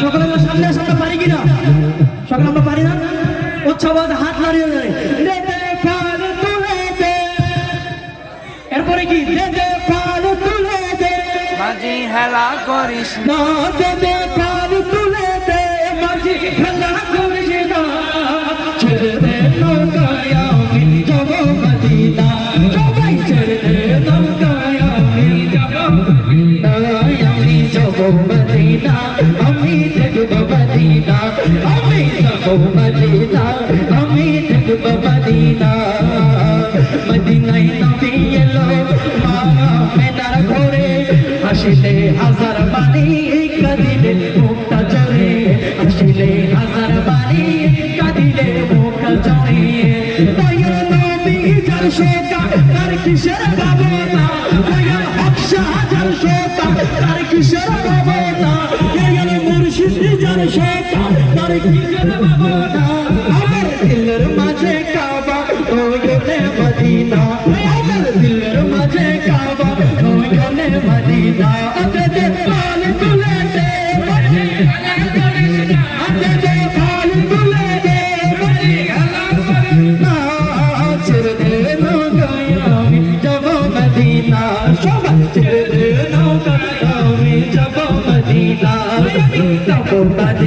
সকলে সামনে আসে আমরা পারি কিনা? সকলে আমরা পারি না? উৎসবাদ হাত নাড়িয়ে মাঝি হেলা করিস না। দে পাল তুলে দে, মাঝি খেলা করিস না। আমি যাব মদিনা। মদিনায় নবী এলো হাসিলে হাজার বাণী কাঁদিলে মুখটা জড়ে হাসিলে হাজার বাণী কাঁদিলে মুখটা জড়ে দয়া নবী যার শোকা তার কিসের মাঝে কাবা মদিনা। Thank you.